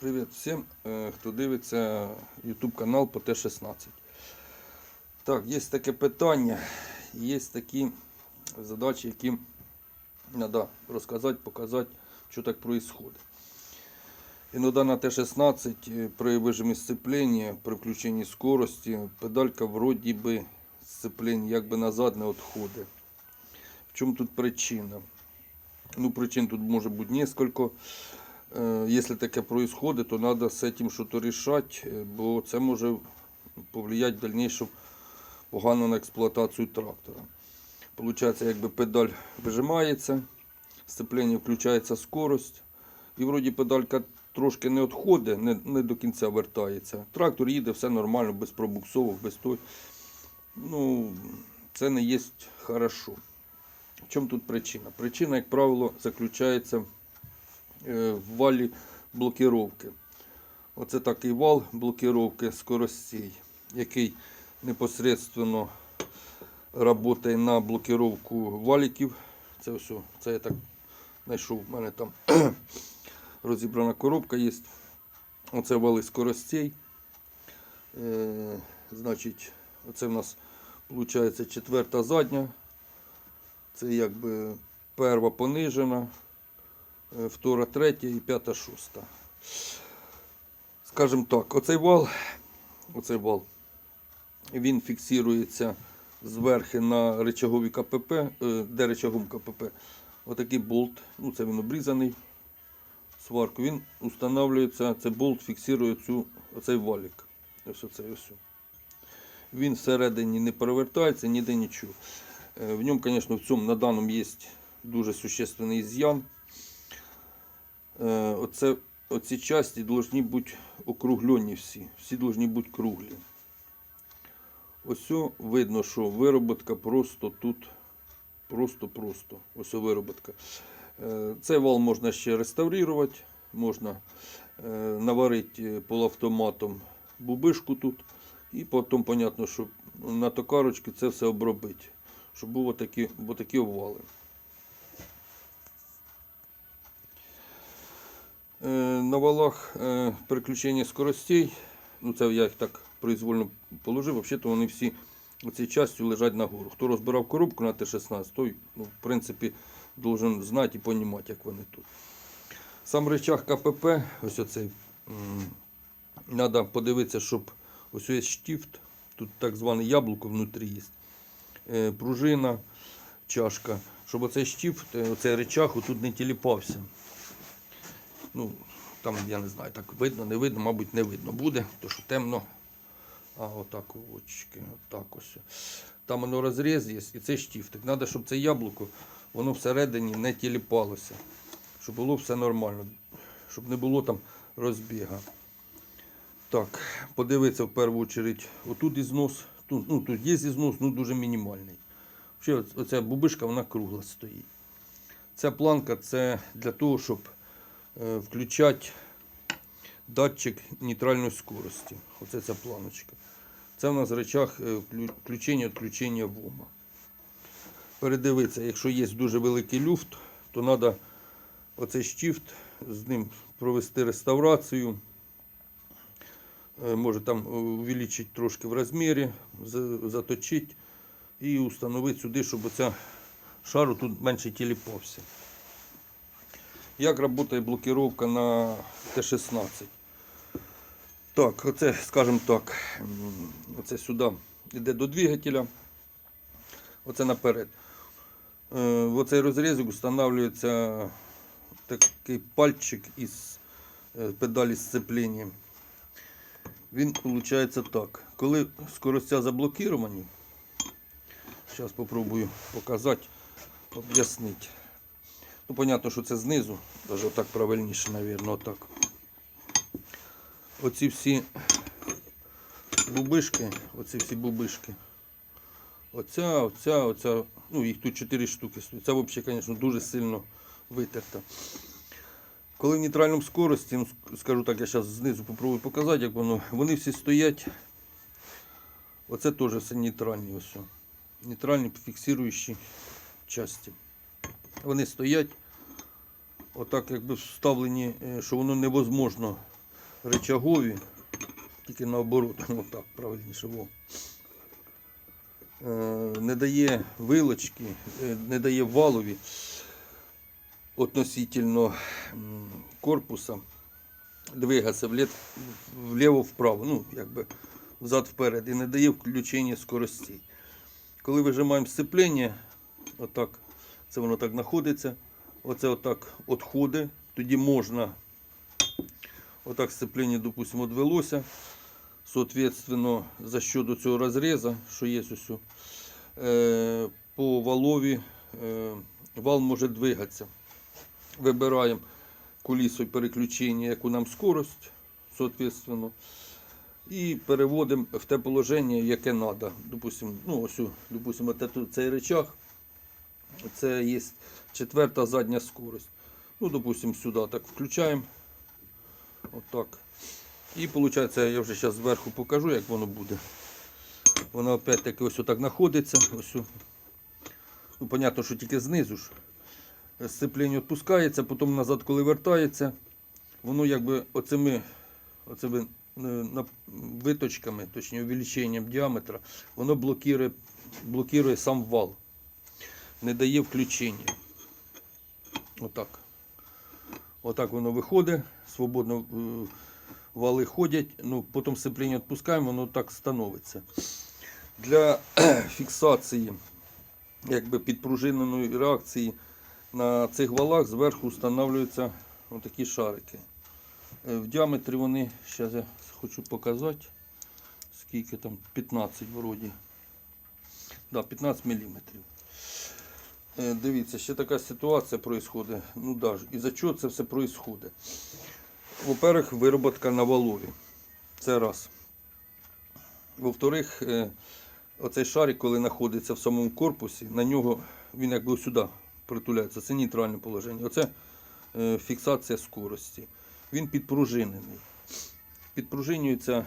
Привіт всім, е, хто дивиться YouTube канал по Т-16. Так, є таке питання, є такі задачі, які треба розказати, показати, що так відбувається. Іноді на Т-16 е, при вижимі сцеплення, при включенні скорості, педалька вроді би сцеплення якби назад не відходить. В чому тут причина? Ну, причин тут може бути несколько. Э, Если таке происходит, то надо с этим что-то решать, э, бо це може повлиять в дальнейшем погано на експлуатацію трактора. Получається, якби педаль вижимається, сцеплення включається скорость, і вроді педалька трошки не відходить, не, не до кінця вертається. Трактор їде, все нормально, без пробуксовок, без той. Ну, це не є хорошо. В чому тут причина? Причина, як правило, заключається е, в валі блокировки. Оце такий вал блокировки скоростей, який непосредственно працює на блокировку валіків. Це все, це я так знайшов, в мене там розібрана коробка є. Оце вали скоростей. Е, значить, оце в нас виходить четверта задня. Це якби перша понижена, е, втора третя і п'ята шоста. Скажімо так, оцей вал, оцей вал, він фіксується зверху на речагові КПП, е, де речагом КПП. Отакий болт, ну це він обрізаний сварку. Він встановлюється, цей болт фіксує цю, оцей валік. Ось оцей ось. Він всередині не перевертається, ніде нічого. Е, В ньому, звісно, в цьому на даному є дуже существенний з'ян. Е, Оце, оці часті повинні бути округлені всі. Всі повинні бути круглі. Ось видно, що вироботка просто тут. Просто-просто. Ось вироботка. Е, Цей вал можна ще реставрувати, можна е, наварити полуавтоматом бубишку тут. І потім, понятно, що на токарочці це все обробити, щоб було такі, такі обвали. На валах е, переключення скоростей, ну це я їх так произвольно положив, взагалі вони всі оцій частю лежать нагору. Хто розбирав коробку на Т-16, той, ну, в принципі, должен знати і розуміти, як вони тут. Сам речах КПП, ось оцей, треба подивитися, щоб ось є штифт, тут так зване яблуко внутрі є, е, пружина, чашка, щоб оцей штифт, е, оцей речах отут не тіліпався. Ну, там, я не знаю, так видно, не видно, мабуть, не видно буде, тому що темно. А отак очки, отак ось. Там воно розріз є, і це штифтик. Треба, щоб це яблуко, воно всередині не тіліпалося. Щоб було все нормально. Щоб не було там розбіга. Так, подивитися в першу чергу, отут ізнос. Тут, ну, тут є ізнос, ну дуже мінімальний. Ще оця бубишка, вона кругла стоїть. Ця планка це для того, щоб включати датчик нейтральної скорості. Оце ця планочка. Це в нас в речах е, вклю- включення відключення ВОМа. Передивитися, якщо є дуже великий люфт, то треба оцей штифт, з ним провести реставрацію. Е, Може там увеличити трошки в розмірі, заточити і встановити сюди, щоб оця шару тут менше тіліпався. Як працює блокировка на Т-16? Так, оце, скажімо так, оце сюди йде до двигателя. Оце наперед. Е, В оцей розрізок встановлюється такий пальчик із е, педалі сцеплення. Він виходить так. Коли скоростя заблоковані, зараз спробую показати, об'яснити. Ну, понятно, що це знизу, навіть отак правильніше, мабуть, отак. Оці всі бубишки, оці всі бубишки. Оця, оця, оця, ну їх тут 4 штуки стоїть. Ця взагалі, звісно, дуже сильно витерта. Коли в нейтральному скорості, ну, скажу так, я зараз знизу попробую показати, як воно, вони всі стоять. Оце теж все нейтральні ось. Нейтральні фіксуючі часті. Вони стоять отак, якби вставлені, е, що воно невозможно речагові, тільки наоборот, отак, правильніше. Во. Е, Не дає вилочки, е, не дає валові относительно корпуса двигатися вліво-вправо, ну, якби взад-вперед, і не дає включення скоростей. Коли вижимаємо сцеплення, отак, це воно так знаходиться, оце отак відходить, тоді можна, отак сцеплення, допустимо, відвелося, соответственно, за щодо цього розрізу, що є ось, е, по валові е, вал може двигатися. Вибираємо кулісою переключення, яку нам скорость, соответственно, і переводимо в те положення, яке треба. Допустимо, ну, ось, допустимо, цей речах, це є четверта задня скорость. Ну, допустимо, сюди так включаємо. Отак. І виходить, я вже зараз зверху покажу, як воно буде. Воно опять-таки ось отак знаходиться. Ось. Ну, понятно, що тільки знизу ж. Сцепління відпускається, потім назад, коли вертається, воно якби оцими, оцими е, виточками, точніше увеличенням діаметра, воно блокує, блокує сам вал. Не дає включення. Отак. Отак воно виходить, свободно е, вали ходять, ну, потім сцепління відпускаємо, воно так становиться. Для фіксації якби підпружиненої реакції на цих валах зверху встановлюються отакі шарики. Е, В діаметрі вони, зараз я хочу показати, скільки там, 15 вроді. Да, 15 мм. Дивіться, ще така ситуація відбувається. Ну да, ж, із-за чого це все відбувається? Во-первых, вироботка на валові. Це раз. Во-вторых, е, оцей шарик, коли знаходиться в самому корпусі, на нього він якби сюди притуляється. Це нейтральне положення. Оце е, фіксація скорості. Він підпружинений. Підпружинюється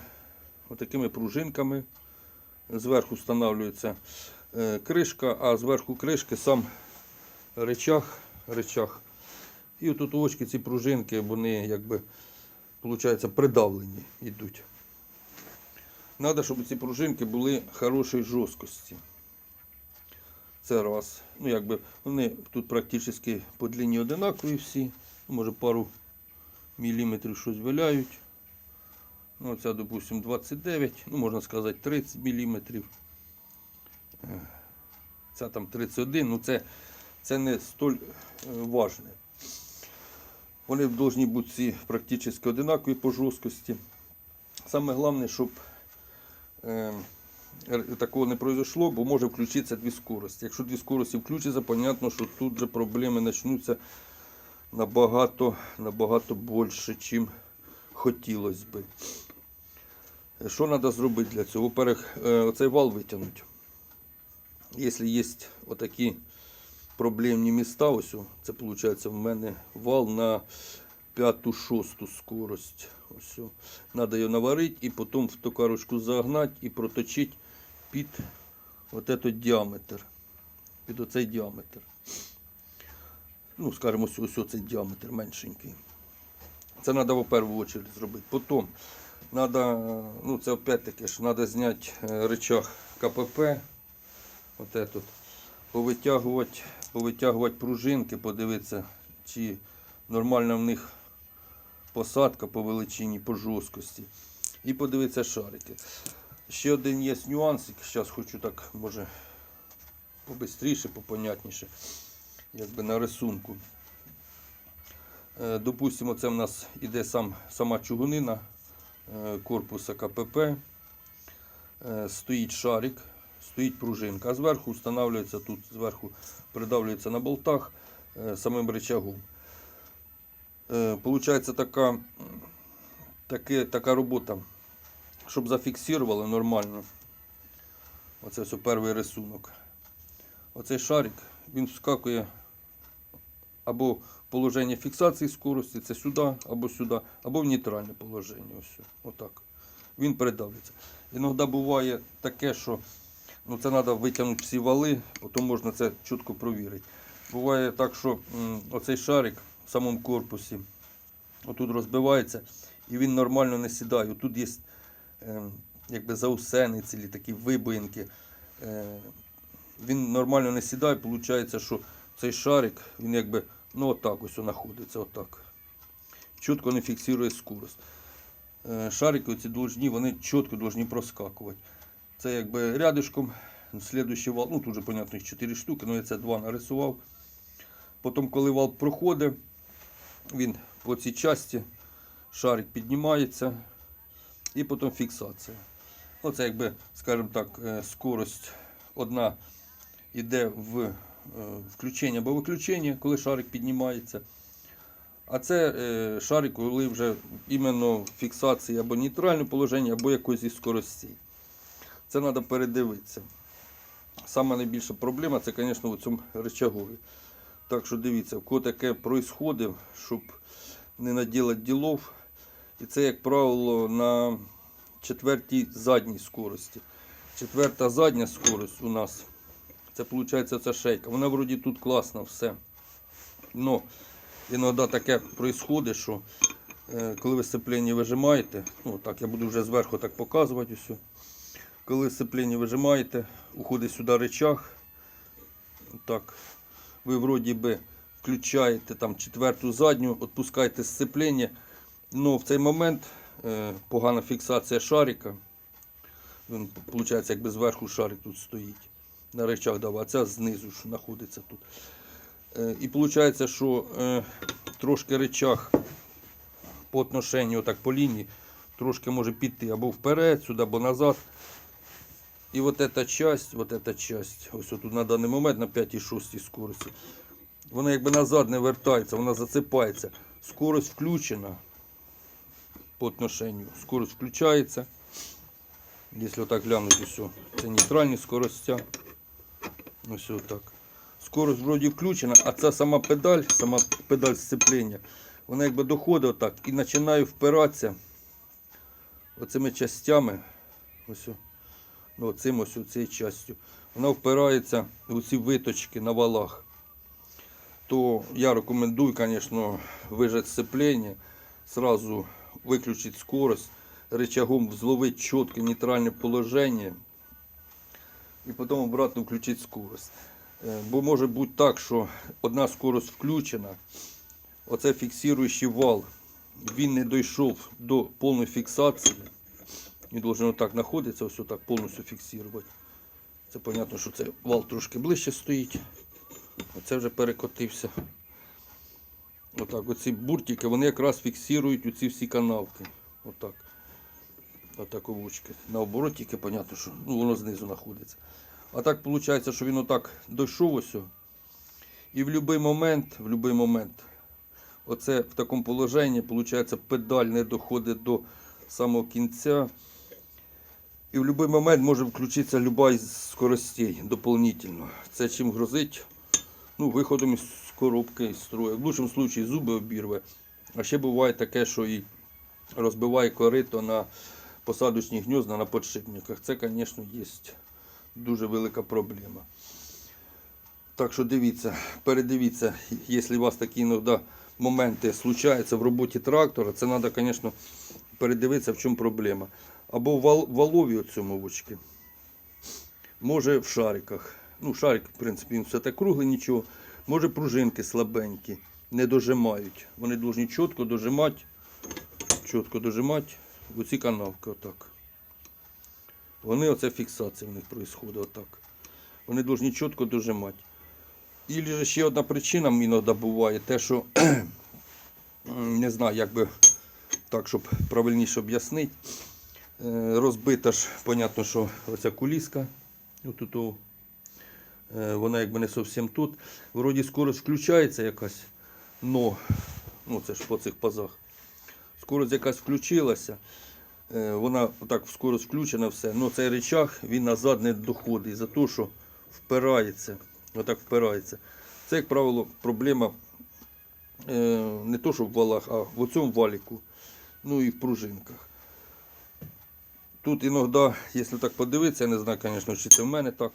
отакими пружинками. Зверху встановлюється е, кришка, а зверху кришки сам речах. речах. І отут очки, ці пружинки, вони якби, виходить, придавлені йдуть. Треба, щоб ці пружинки були хорошої жорсткості. Це раз. Ну, якби вони тут практично по длині одинакові всі. Може пару міліметрів щось виляють. Ну, ця, допустимо, 29, ну, можна сказати, 30 міліметрів. Е, Ця там 31, ну це, це не столь е, важне. Вони повинні бути практично одинакові по жорсткості. Саме головне, щоб е, такого не произошло, бо може включитися дві скорості. Якщо дві скорості включаться, понятно, що тут же проблеми почнуться набагато, набагато більше, чим хотілося би. Що треба зробити для цього? Во-первых, е, оцей вал витягнути. Якщо є отакі проблемні міста, ось це виходить в мене вал на п'яту-шосту скорость. Ось. о. Надо її наварити і потім в токарочку загнати і проточити під от этот діаметр. Під оцей діаметр. Ну, скажімо, ось, ось оцей діаметр меншенький. Це треба в першу чергу зробити. Потім треба, ну це опять-таки ж, треба зняти е, рычаг КПП. От этот. Повитягувати, повитягувати пружинки, подивитися, чи нормальна в них посадка по величині, по жорсткості. І подивитися шарики. Ще один є нюансик, зараз хочу так, може, побистріше, попонятніше, якби на рисунку. Е, Допустимо, це в нас іде сам, сама чугунина е, корпуса КПП. Е, Стоїть шарик, стоїть пружинка, а зверху встановлюється тут, зверху придавлюється на болтах е, самим рычагом. Е, Получається така, таке, така робота, щоб зафіксували нормально. Оце все перший рисунок. Оцей шарик, він вскакує або положення фіксації скорості, це сюди, або сюди, або в нейтральне положення. Ось, отак. Він передавлюється. Іноді буває таке, що ну, це треба витягнути всі вали, потім можна це чітко провірити. Буває так, що оцей шарик в самому корпусі отут розбивається і він нормально не сідає. Тут є е, якби заусени цілі такі вибоїнки. Е, він нормально не сідає, виходить, що цей шарик, він якби ну отак ось знаходиться, отак. Чітко не фіксує скорость. Е, Шарики ці должні, вони чітко должні проскакувати. Це якби рядишком, слідуючий вал, ну тут же, понятно, їх 4 штуки, але я це два нарисував. Потім, коли вал проходить, він по цій часті, шарик піднімається і потім фіксація. Оце якби, скажімо так, е, скорость одна йде в е, включення або виключення, коли шарик піднімається. А це е, шарик, коли вже іменно фіксація або нейтральне положення, або якось із скоростей. Це треба передивитися. Саме найбільша проблема це, звісно, у цьому рычагові. Так що дивіться, в кого таке відбувається, щоб не наділати ділов. І це, як правило, на четвертій задній скорості. Четверта задня скорость у нас. Це виходить ця шейка. Вона вроді тут класна, все. Но іноді таке відбувається, що е, коли ви сцеплення вижимаєте, ну так я буду вже зверху так показувати усе. Коли сцеплення вижимаєте, уходить сюди речах. Так, ви вроді би включаєте там четверту задню, відпускаєте сцеплення. Ну, в цей момент е, погана фіксація шарика. Він, виходить, якби зверху шарик тут стоїть. На речах дав, а ця знизу ж знаходиться тут. Е, і виходить, що е, трошки речах по отношенню так, по лінії трошки може піти або вперед, сюди, або назад. І от эта часть, вот эта часть, ось тут на даний момент на 5,6 скорості, вона якби назад не вертається, вона зацепається. Скорость включена по отношенню. Скорость включається. Якщо так глянути, все, це нейтральні скоростя. Ось так. Скорость вроді включена, а ця сама педаль, сама педаль сцеплення, вона якби доходить отак і починає впиратися оцими частями. Ось. Ну, оцим ось цією частю. Вона впирається у ці виточки на валах. То я рекомендую, звісно, вижати сцеплення, сразу виключити скорость, рычагом взловити чітке нейтральне положення і потім обратно включити скорость. Е, Бо може бути так, що одна скорость включена, оце фіксуючий вал, він не дійшов до повної фіксації. Він должен отак знаходитися, ось отак повністю фіксувати. Це зрозуміло, що цей вал трошки ближче стоїть. Оце вже перекотився. Отак, оці буртики, вони якраз фіксують оці всі канавки. Отак. Отак овучки. Наоборот, тільки зрозуміло, що ну, воно знизу знаходиться. А так виходить, що він отак дійшов ось. І в будь-який момент, в будь-який момент, оце в такому положенні, виходить, педаль не доходить до самого кінця. І в будь-який момент може включитися люба із скоростей дополнительно. Це чим грозить ну, виходом із коробки із строю. В будь-якому випадку зуби обірве. А ще буває таке, що і розбиває корито на посадочні гнізда на подшипниках. Це, звісно, є дуже велика проблема. Так що дивіться, передивіться, якщо у вас такі іноді моменти случаються в роботі трактора, це треба, звісно, передивитися, в чому проблема. Або в валові оцьому вочки. Може в шариках. Ну, шарик, в принципі, він все так круглий, нічого. Може пружинки слабенькі, не дожимають. Вони повинні чітко дожимати, чітко дожимати оці канавки отак. Вони оце фіксація в них відбувається отак. Вони повинні чітко дожимати. І ще одна причина іноді буває, те, що не знаю, як би так, щоб правильніше об'яснити. Е, Розбита ж, понятно, що оця куліска. Отут, е, вона якби не зовсім тут. Вроді скорость включається якась, но, ну це ж по цих пазах. Скорость якась включилася. Е, Вона так скорость включена все. но цей речах він назад не доходить за те, що впирається. Отак впирається. Це, як правило, проблема не то, що в валах, а в цьому валіку, ну і в пружинках. Тут іноді, якщо так подивитися, я не знаю, звісно, чи це в мене так.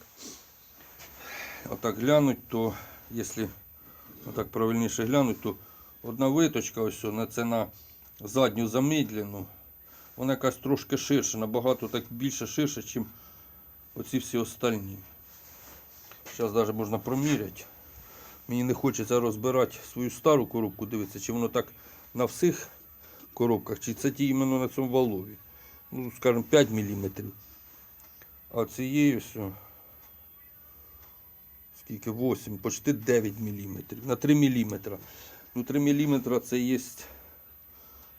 Отак глянуть, то якщо отак правильніше глянуть, то одна виточка, ось на це на задню замедлену. Вона якась трошки ширша, набагато так більше ширше, ніж оці всі остальні. Зараз навіть можна проміряти. Мені не хочеться розбирати свою стару коробку, дивитися, чи воно так на всіх коробках, чи це ті іменно на цьому валові. Ну, скажімо, 5 мм. А цієї все. Скільки? 8, почти 9 мм. На 3 мм. Ну, 3 мм це є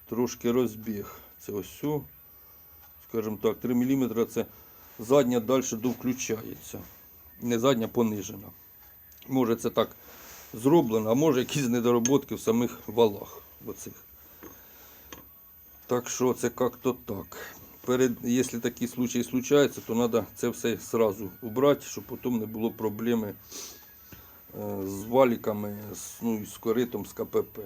трошки розбіг. Це ось все. Скажімо так, 3 мм це задня далі довключається. Не задня понижена. Може це так зроблено, а може якісь недоработки в самих валах. Оцих. Так що це як-то так. Перед, якщо такі случаї случаються, то треба це все сразу убрати, щоб потім не було проблеми е, з валіками, з, ну, з коритом, з КПП.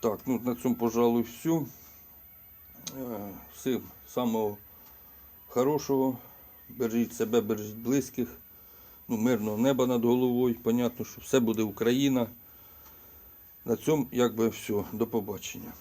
Так, ну на цьому, пожалуй, все. Всім самого хорошого. Бережіть себе, бережіть близьких. Ну, мирного неба над головою. Понятно, що все буде Україна. На цьому якби все. До побачення.